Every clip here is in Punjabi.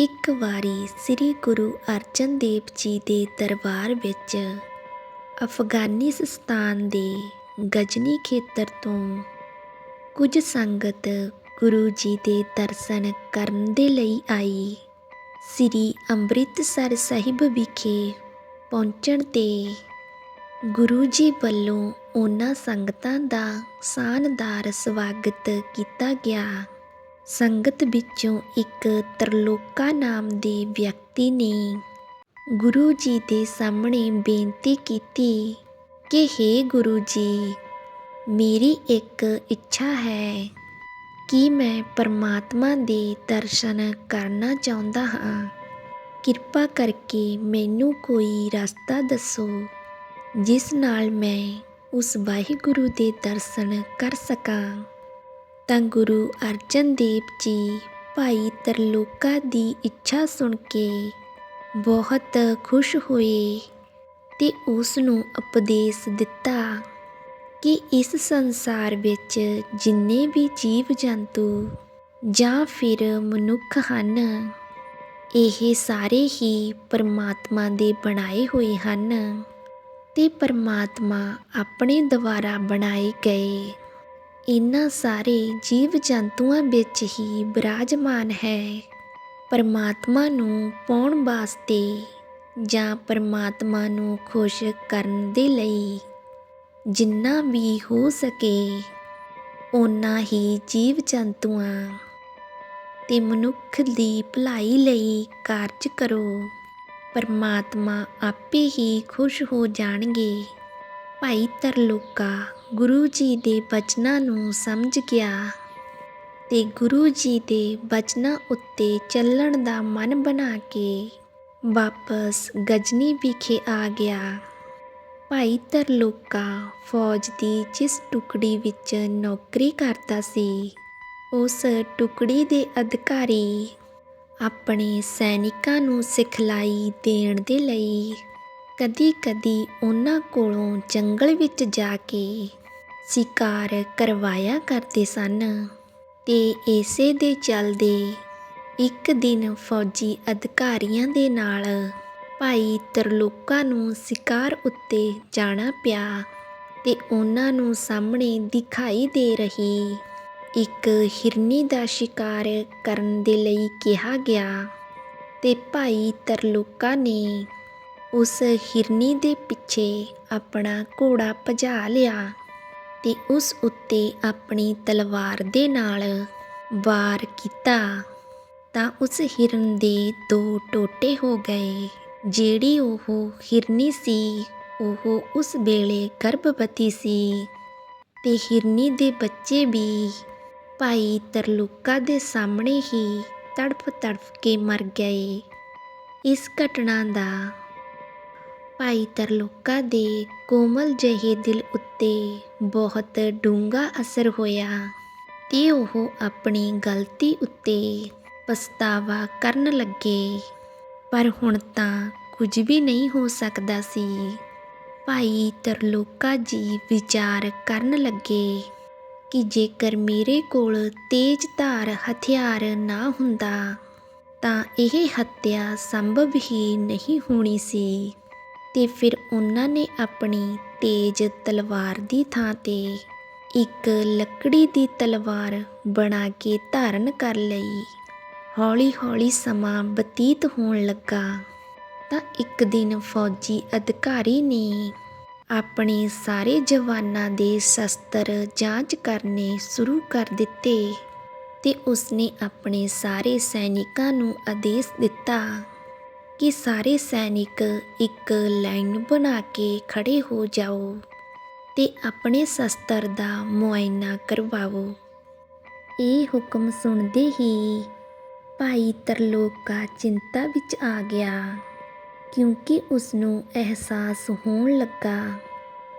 ਇੱਕ ਵਾਰੀ ਸ੍ਰੀ ਗੁਰੂ ਅਰਜਨ ਦੇਵ ਜੀ ਦੇ ਦਰਬਾਰ ਵਿੱਚ ਅਫਗਾਨਿਸਤਾਨ ਦੇ ਗਜ਼ਨੀ ਖੇਤਰ ਤੋਂ ਕੁਝ ਸੰਗਤ ਗੁਰੂ ਜੀ ਦੇ ਦਰਸ਼ਨ ਕਰਨ ਦੇ ਲਈ ਆਈ। ਸ੍ਰੀ ਅੰਮ੍ਰਿਤਸਰ ਸਾਹਿਬ ਵਿਖੇ ਪਹੁੰਚਣ ਤੇ ਗੁਰੂ ਜੀ ਵੱਲੋਂ ਉਹਨਾਂ ਸੰਗਤਾਂ ਦਾ ਸ਼ਾਨਦਾਰ ਸਵਾਗਤ ਕੀਤਾ ਗਿਆ। ਸੰਗਤ ਵਿੱਚੋਂ ਇੱਕ ਤਰਲੋਕਾ ਨਾਮ ਦੇ ਵਿਅਕਤੀ ਨੇ ਗੁਰੂ ਜੀ ਦੇ ਸਾਹਮਣੇ ਬੇਨਤੀ ਕੀਤੀ ਕਿ हे ਗੁਰੂ ਜੀ, ਮੇਰੀ ਇੱਕ ਇੱਛਾ ਹੈ ਕਿ ਮੈਂ ਪਰਮਾਤਮਾ ਦੇ ਦਰਸ਼ਨ ਕਰਨਾ ਚਾਹੁੰਦਾ ਹਾਂ। ਕਿਰਪਾ ਕਰਕੇ ਮੈਨੂੰ ਕੋਈ ਰਸਤਾ ਦੱਸੋ ਜਿਸ ਨਾਲ ਮੈਂ ਉਸ ਵਾਹਿਗੁਰੂ ਦੇ ਦਰਸ਼ਨ ਕਰ ਸਕਾਂ। ਤਾਂ ਗੁਰੂ ਅਰਜਨ ਦੇਵ ਜੀ ਭਾਈ ਤਰਲੋਕਾ ਦੀ ਇੱਛਾ ਸੁਣ ਕੇ ਬਹੁਤ ਖੁਸ਼ ਹੋਏ ਤੇ ਉਸ ਨੂੰ ਉਪਦੇਸ਼ ਦਿੱਤਾ ਕਿ ਇਸ ਸੰਸਾਰ ਵਿੱਚ ਜਿੰਨੇ ਵੀ ਜੀਵ ਜੰਤੂ ਜਾਂ ਫਿਰ ਮਨੁੱਖ ਹਨ, ਇਹ ਸਾਰੇ ਹੀ ਪਰਮਾਤਮਾ ਦੇ ਬਣਾਏ ਹੋਏ ਹਨ ਤੇ ਪਰਮਾਤਮਾ ਆਪਣੇ ਦੁਆਰਾ ਬਣਾਏ ਗਏ ਇਹਨਾਂ ਸਾਰੇ ਜੀਵ ਜੰਤੂਆਂ ਵਿੱਚ ਹੀ ਬਿਰਾਜਮਾਨ ਹੈ। ਪਰਮਾਤਮਾ ਨੂੰ ਪਾਉਣ ਵਾਸਤੇ ਜਾਂ ਪਰਮਾਤਮਾ ਨੂੰ ਖੁਸ਼ ਕਰਨ ਦੇ ਲਈ ਜਿੰਨਾ ਵੀ ਹੋ ਸਕੇ, ਓਨਾ ਹੀ ਜੀਵ ਜੰਤੂਆਂ ਤੇ ਮਨੁੱਖ ਦੀ ਭਲਾਈ ਲਈ ਕਾਰਜ ਕਰੋ। ਪਰਮਾਤਮਾ ਆਪੇ ਹੀ ਖੁਸ਼ ਹੋ ਜਾਣਗੇ। ਭਾਈ ਤਰਲੋਕਾ ਗੁਰੂ ਜੀ ਦੇ ਬਚਨਾਂ ਨੂੰ ਸਮਝ ਗਿਆ ਤੇ ਗੁਰੂ ਜੀ ਦੇ ਬਚਨਾਂ ਉੱਤੇ ਚੱਲਣ ਦਾ ਮਨ ਬਣਾ ਕੇ ਵਾਪਸ ਗਜਨੀ ਵਿਖੇ ਆ ਗਿਆ। ਭਾਈ ਤਰਲੋਕਾ ਫੌਜ ਦੀ ਜਿਸ ਟੁਕੜੀ ਵਿੱਚ ਨੌਕਰੀ ਕਰਦਾ ਸੀ, ਉਸ ਟੁਕੜੀ ਦੇ ਅਧਿਕਾਰੀ ਆਪਣੇ ਸੈਨਿਕਾਂ ਨੂੰ ਸਿਖਲਾਈ ਦੇਣ ਦੇ ਲਈ ਕਦੀ-ਕਦੀ ਉਹਨਾਂ ਕੋਲੋਂ ਜੰਗਲ ਵਿੱਚ ਜਾ ਕੇ ਸ਼ਿਕਾਰ ਕਰਵਾਇਆ ਕਰਦੇ ਸਨ ਤੇ ਇਸੇ ਦੇ ਚੱਲਦੇ ਇੱਕ ਦਿਨ ਫੌਜੀ ਅਧਿਕਾਰੀਆਂ ਦੇ ਨਾਲ ਭਾਈ ਤਰਲੋਕਾ ਨੂੰ ਸ਼ਿਕਾਰ ਉੱਤੇ ਜਾਣਾ ਪਿਆ ਤੇ ਉਹਨਾਂ ਨੂੰ ਸਾਹਮਣੇ ਦਿਖਾਈ ਦੇ ਰਹੀ। ਇੱਕ ਹਿਰਨੀ ਦਾ ਸ਼ਿਕਾਰ ਕਰਨ ਦੇ ਲਈ ਕਿਹਾ ਗਿਆ ਤੇ ਭਾਈ ਤਰਲੋਕਾ ਨੇ ਉਸ ਹਿਰਨੀ ਦੇ ਪਿੱਛੇ ਆਪਣਾ ਘੋੜਾ ਭਜਾ ਲਿਆ। ਤੇ ਉਸ ਉੱਤੇ ਆਪਣੀ ਤਲਵਾਰ ਦੇ ਨਾਲ ਵਾਰ ਕੀਤਾ ਤਾਂ ਉਸ ਹਿਰਨ ਦੇ ਦੋ ਟੋਟੇ ਹੋ ਗਏ। ਜਿਹੜੀ ਉਹ ਹਿਰਨੀ ਸੀ, ਉਹ ਉਸ ਵੇਲੇ ਗਰਭਵਤੀ ਸੀ ਤੇ ਹਿਰਨੀ ਦੇ ਬੱਚੇ ਵੀ ਭਾਈ ਤਰਲੁਕਾ ਦੇ ਸਾਹਮਣੇ ਹੀ ਤੜਫ ਤੜਫ ਕੇ ਮਰ ਗਏ। ਇਸ ਘਟਨਾ ਦਾ ਭਾਈ ਤਰਲੋਕਾ ਦੇ ਕੋਮਲ ਜਿਹੇ ਦਿਲ ਉੱਤੇ ਬਹੁਤ ਡੂੰਘਾ ਅਸਰ ਹੋਇਆ ਤੇ ਉਹ ਆਪਣੀ ਗਲਤੀ ਉੱਤੇ ਪਛਤਾਵਾ ਕਰਨ ਲੱਗੇ। ਪਰ ਹੁਣ ਤਾਂ ਕੁਝ ਵੀ ਨਹੀਂ ਹੋ ਸਕਦਾ ਸੀ। ਭਾਈ ਤਰਲੋਕਾ ਜੀ ਵਿਚਾਰ ਕਰਨ ਲੱਗੇ ਕਿ ਜੇਕਰ ਮੇਰੇ ਕੋਲ ਤੇਜ਼ ਧਾਰ ਹਥਿਆਰ ਨਾ ਹੁੰਦਾ ਤਾਂ ਇਹ ਹੱਤਿਆ ਸੰਭਵ ਹੀ ਨਹੀਂ ਹੋਣੀ ਸੀ। ਤੇ ਫਿਰ ਉਹਨਾਂ ਨੇ ਆਪਣੀ ਤੇਜ਼ ਤਲਵਾਰ ਦੀ ਥਾਂ ਤੇ ਇੱਕ ਲੱਕੜੀ ਦੀ ਤਲਵਾਰ ਬਣਾ ਕੇ ਧਾਰਨ ਕਰ ਲਈ। ਹੌਲੀ-ਹੌਲੀ ਸਮਾਂ ਬਤੀਤ ਹੋਣ ਲੱਗਾ ਤਾਂ ਇੱਕ ਦਿਨ ਫੌਜੀ ਅਧਿਕਾਰੀ ਨੇ ਆਪਣੇ ਸਾਰੇ ਜਵਾਨਾਂ ਦੇ ਸ਼ਸਤਰ ਜਾਂਚ ਕਰਨੇ ਸ਼ੁਰੂ ਕਰ ਦਿੱਤੇ ਤੇ ਉਸਨੇ ਆਪਣੇ ਸਾਰੇ ਸੈਨਿਕਾਂ ਨੂੰ ਆਦੇਸ਼ ਦਿੱਤਾ। ਕਿ ਸਾਰੇ ਸੈਨਿਕ ਇੱਕ ਲਾਈਨ ਬਣਾ ਕੇ ਖੜੇ ਹੋ ਜਾਓ ਤੇ ਆਪਣੇ ਸ਼ਸਤਰ ਦਾ ਮੁਆਇਨਾ ਕਰਵਾਓ। ਇਹ ਹੁਕਮ ਸੁਣਦੇ ਹੀ ਭਾਈ ਤਰਲੋਕਾ ਚਿੰਤਾ ਵਿੱਚ ਆ ਗਿਆ, ਕਿਉਂਕਿ ਉਸ ਨੂੰ ਅਹਿਸਾਸ ਹੋਣ ਲੱਗਾ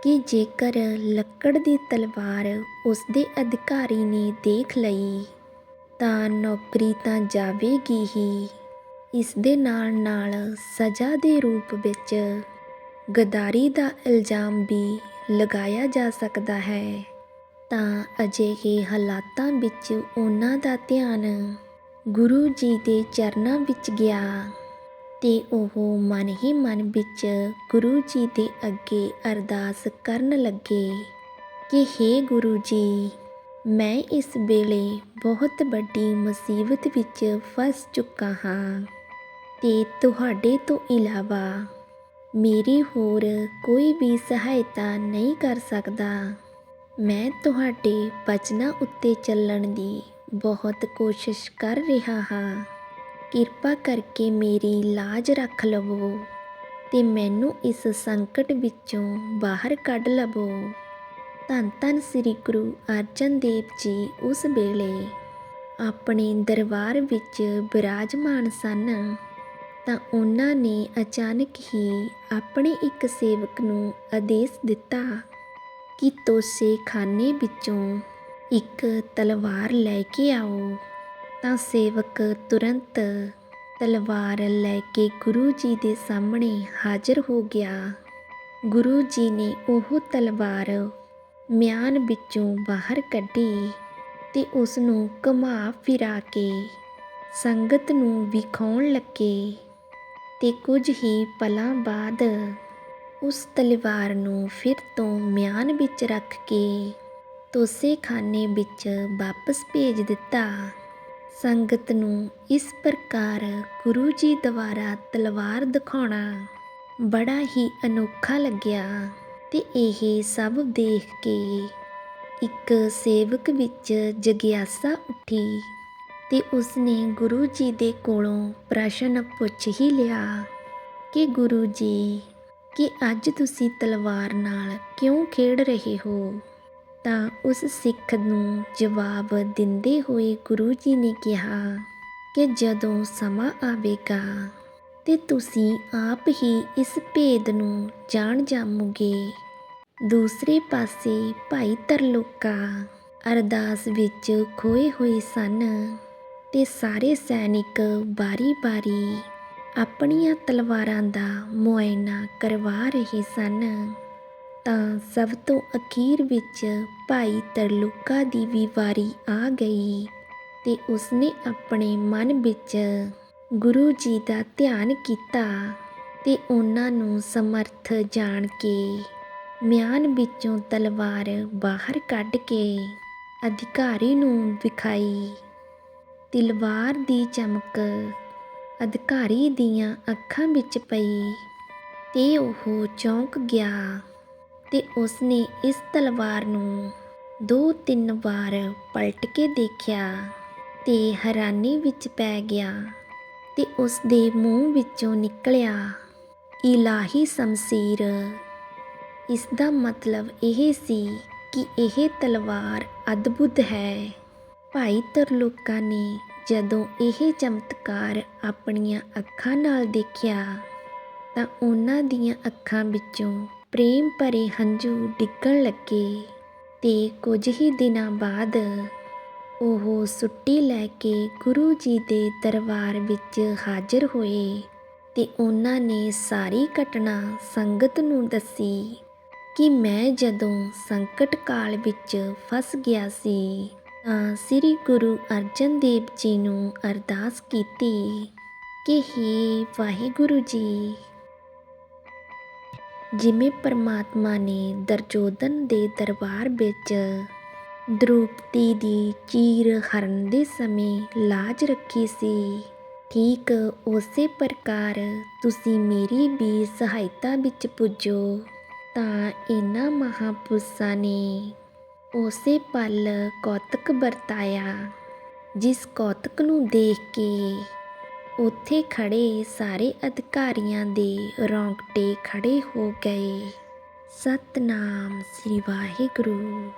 ਕਿ ਜੇਕਰ ਲੱਕੜ ਦੀ ਤਲਵਾਰ ਉਸ ਦੇ ਅਧਿਕਾਰੀ ਨੇ ਦੇਖ ਲਈ, ਤਾਂ ਨੌਕਰੀ ਤਾਂ ਜਾਵੇਗੀ ਹੀ। ਇਸ ਦੇ ਨਾਲ ਨਾਲ ਸਜ਼ਾ ਦੇ ਰੂਪ ਵਿੱਚ ਗਦਾਰੀ ਦਾ ਇਲਜ਼ਾਮ ਵੀ ਲਗਾਇਆ ਜਾ ਸਕਦਾ ਹੈ। ਤਾਂ ਅਜਿਹੇ ਹਾਲਾਤਾਂ ਵਿੱਚ ਉਹਨਾਂ ਦਾ ਧਿਆਨ ਗੁਰੂ ਜੀ ਦੇ ਚਰਨਾਂ ਵਿੱਚ ਗਿਆ ਤੇ ਉਹ ਮਨ ਹੀ ਮਨ ਵਿੱਚ ਗੁਰੂ ਜੀ ਦੇ ਅੱਗੇ ਅਰਦਾਸ ਕਰਨ ਲੱਗੇ ਕਿ हे ਗੁਰੂ ਜੀ, ਮੈਂ ਇਸ ਵੇਲੇ ਬਹੁਤ ਵੱਡੀ ਮੁਸੀਬਤ ਵਿੱਚ ਫਸ ਚੁੱਕਾ ਹਾਂ। ਤੇ ਤੁਹਾਡੇ ਤੋਂ ਇਲਾਵਾ ਮੇਰੀ ਹੋਰ ਕੋਈ ਵੀ ਸਹਾਇਤਾ ਨਹੀਂ ਕਰ ਸਕਦਾ। ਮੈਂ ਤੁਹਾਡੇ ਬਚਨਾਂ ਉੱਤੇ ਚੱਲਣ ਦੀ ਬਹੁਤ ਕੋਸ਼ਿਸ਼ ਕਰ ਰਿਹਾ ਹਾਂ। ਕਿਰਪਾ ਕਰਕੇ ਮੇਰੀ ਲਾਜ ਰੱਖ ਲਵੋ ਤੇ ਮੈਨੂੰ ਇਸ ਸੰਕਟ ਵਿੱਚੋਂ ਬਾਹਰ ਕੱਢ ਲਵੋ। ਧੰਨ ਧੰਨ ਸ੍ਰੀ ਗੁਰੂ ਅਰਜਨ ਦੇਵ ਜੀ ਉਸ ਵੇਲੇ ਆਪਣੇ ਦਰਬਾਰ ਵਿੱਚ ਬਿਰਾਜਮਾਨ ਸਨ। ਤਾਂ ਉਹਨਾਂ ਨੇ ਅਚਾਨਕ ਹੀ ਆਪਣੇ ਇੱਕ ਸੇਵਕ ਨੂੰ ਆਦੇਸ਼ ਦਿੱਤਾ ਕਿ ਤੋਸੇ ਖਾਨੇ ਵਿੱਚੋਂ ਇੱਕ ਤਲਵਾਰ ਲੈ ਕੇ ਆਓ। ਤਾਂ ਸੇਵਕ ਤੁਰੰਤ ਤਲਵਾਰ ਲੈ ਕੇ ਗੁਰੂ ਜੀ ਦੇ ਸਾਹਮਣੇ ਹਾਜ਼ਰ ਹੋ ਗਿਆ। ਗੁਰੂ ਜੀ ਨੇ ਉਹ ਤਲਵਾਰ ਮਿਆਨ ਵਿੱਚੋਂ ਬਾਹਰ ਕੱਢੀ ਤੇ ਉਸ ਨੂੰ ਘੁਮਾ ਫਿਰਾ ਕੇ ਸੰਗਤ ਨੂੰ ਵਿਖਾਉਣ ਲੱਗੇ। ਅਤੇ ਕੁਝ ਹੀ ਪਲਾਂ ਬਾਅਦ ਉਸ ਤਲਵਾਰ ਨੂੰ ਫਿਰ ਤੋਂ ਮਿਆਨ ਵਿੱਚ ਰੱਖ ਕੇ ਤੋਸੇਖਾਨੇ ਵਿੱਚ ਵਾਪਸ ਭੇਜ ਦਿੱਤਾ। ਸੰਗਤ ਨੂੰ ਇਸ ਪ੍ਰਕਾਰ ਗੁਰੂ ਜੀ ਦੁਆਰਾ ਤਲਵਾਰ ਦਿਖਾਉਣਾ ਬੜਾ ਹੀ ਅਨੋਖਾ ਲੱਗਿਆ ਤੇ ਇਹ ਸਭ ਦੇਖ ਕੇ ਇੱਕ ਸੇਵਕ ਵਿੱਚ ਜਗਿਆਸਾ ਉੱਠੀ। ਤੇ ਉਸਨੇ ਗੁਰੂ ਜੀ ਦੇ ਕੋਲੋਂ ਪ੍ਰਸ਼ਨ ਪੁੱਛ ਹੀ ਲਿਆ ਕਿ ਗੁਰੂ ਜੀ, ਕਿ ਅੱਜ ਤੁਸੀਂ ਤਲਵਾਰ ਨਾਲ ਕਿਉਂ ਖੇਡ ਰਹੇ ਹੋ? ਤਾਂ ਉਸ ਸਿੱਖ ਨੂੰ ਜਵਾਬ ਦਿੰਦੇ ਹੋਏ ਗੁਰੂ ਜੀ ਨੇ ਕਿਹਾ ਕਿ ਜਦੋਂ ਸਮਾਂ ਆਵੇਗਾ ਤੇ ਤੁਸੀਂ ਆਪ ਹੀ ਇਸ ਭੇਦ ਨੂੰ ਜਾਣ ਜਾਮੋਗੇ ਦੂਸਰੇ ਪਾਸੇ ਭਾਈ ਤਰਲੋਕਾ ਅਰਦਾਸ ਵਿੱਚ ਖੋਏ ਹੋਏ ਸਨ। ਤੇ ਸਾਰੇ ਸੈਨਿਕ ਵਾਰੀ ਵਾਰੀ ਆਪਣੀਆਂ ਤਲਵਾਰਾਂ ਦਾ ਮੁਆਇਨਾ ਕਰਵਾ ਰਹੇ ਸਨ। ਤਾਂ ਸਭ ਤੋਂ ਅਖੀਰ ਵਿੱਚ ਭਾਈ ਤਰਲੁਕਾ ਦੀ ਵੀ ਵਾਰੀ ਆ ਗਈ ਤੇ ਉਸਨੇ ਆਪਣੇ ਮਨ ਵਿੱਚ ਗੁਰੂ ਜੀ ਦਾ ਧਿਆਨ ਕੀਤਾ ਤੇ ਉਹਨਾਂ ਨੂੰ ਸਮਰਥ ਜਾਣ ਕੇ ਮਿਆਨ ਵਿੱਚੋਂ ਤਲਵਾਰ ਬਾਹਰ ਕੱਢ ਕੇ ਅਧਿਕਾਰੀ ਨੂੰ ਵਿਖਾਈ। ਤਲਵਾਰ ਦੀ ਚਮਕ ਅਧਿਕਾਰੀ ਦੀਆਂ ਅੱਖਾਂ ਵਿੱਚ ਪਈ ਤੇ ਉਹ ਚੌਂਕ ਗਿਆ ਤੇ ਉਸਨੇ ਇਸ ਤਲਵਾਰ ਨੂੰ ਦੋ ਤਿੰਨ ਵਾਰ ਪਲਟ ਕੇ ਦੇਖਿਆ ਤੇ ਹੈਰਾਨੀ ਵਿੱਚ ਪੈ ਗਿਆ ਤੇ ਉਸ ਦੇ ਮੂੰਹ ਵਿੱਚੋਂ ਨਿਕਲਿਆ, ਇਲਾਹੀ ਸ਼ਮਸ਼ੀਰ। ਇਸ ਦਾ ਮਤਲਬ ਇਹ ਸੀ ਕਿ ਇਹ ਤਲਵਾਰ ਅਦਭੁਤ ਹੈ। ਭਾਈ ਤਰਲੋਕਾ ਨੇ ਜਦੋਂ ਇਹ ਚਮਤਕਾਰ ਆਪਣੀਆਂ ਅੱਖਾਂ ਨਾਲ ਦੇਖਿਆ, ਤਾਂ ਉਹਨਾਂ ਦੀਆਂ ਅੱਖਾਂ ਵਿੱਚੋਂ ਪ੍ਰੇਮ ਭਰੇ ਹੰਝੂ ਡਿੱਗਣ ਲੱਗੇ ਤੇ ਕੁਝ ਹੀ ਦਿਨਾਂ ਬਾਅਦ ਉਹ ਸੁੱਟੀ ਲੈ ਕੇ ਗੁਰੂ ਜੀ ਦੇ ਦਰਬਾਰ ਵਿੱਚ ਹਾਜ਼ਰ ਹੋਏ ਤੇ ਉਹਨਾਂ ਨੇ ਸਾਰੀ ਘਟਨਾ ਸੰਗਤ ਨੂੰ ਦੱਸੀ ਕਿ ਮੈਂ ਜਦੋਂ ਸੰਕਟ ਕਾਲ ਵਿੱਚ ਫਸ ਗਿਆ ਸੀ ਤਾਂ ਸ੍ਰੀ ਗੁਰੂ ਅਰਜਨ ਦੇਵ ਜੀ ਨੂੰ ਅਰਦਾਸ ਕੀਤੀ ਕਿ ਹੇ ਵਾਹਿਗੁਰੂ ਜੀ। ਜਿਵੇਂ ਪਰਮਾਤਮਾ ਨੇ ਦਰਜੋਦਨ ਦੇ ਦਰਬਾਰ ਵਿੱਚ ਦ੍ਰੋਪਦੀ ਦੀ ਚੀਰ ਹਰਨ ਦੇ ਸਮੇਂ ਲਾਜ ਰੱਖੀ ਸੀ, ਠੀਕ ਉਸੇ ਪ੍ਰਕਾਰ ਤੁਸੀਂ ਮੇਰੀ ਵੀ ਸਹਾਇਤਾ ਵਿੱਚ ਪੁੱਜੋ। ਤਾਂ ਇਹਨਾਂ ਮਹਾਪੁਰਸ਼ਾਂ ਨੇ ਉਸੇ ਪਲ ਕੌਤਕ ਵਰਤਾਇਆ, ਜਿਸ ਕੌਤਕ ਨੂੰ ਦੇਖ ਕੇ ਉੱਥੇ ਖੜੇ ਸਾਰੇ ਅਧਿਕਾਰੀਆਂ ਦੇ ਰੌਂਗਟੇ ਖੜੇ ਹੋ ਗਏ। ਸਤਨਾਮ ਸ੍ਰੀ ਵਾਹਿਗੁਰੂ।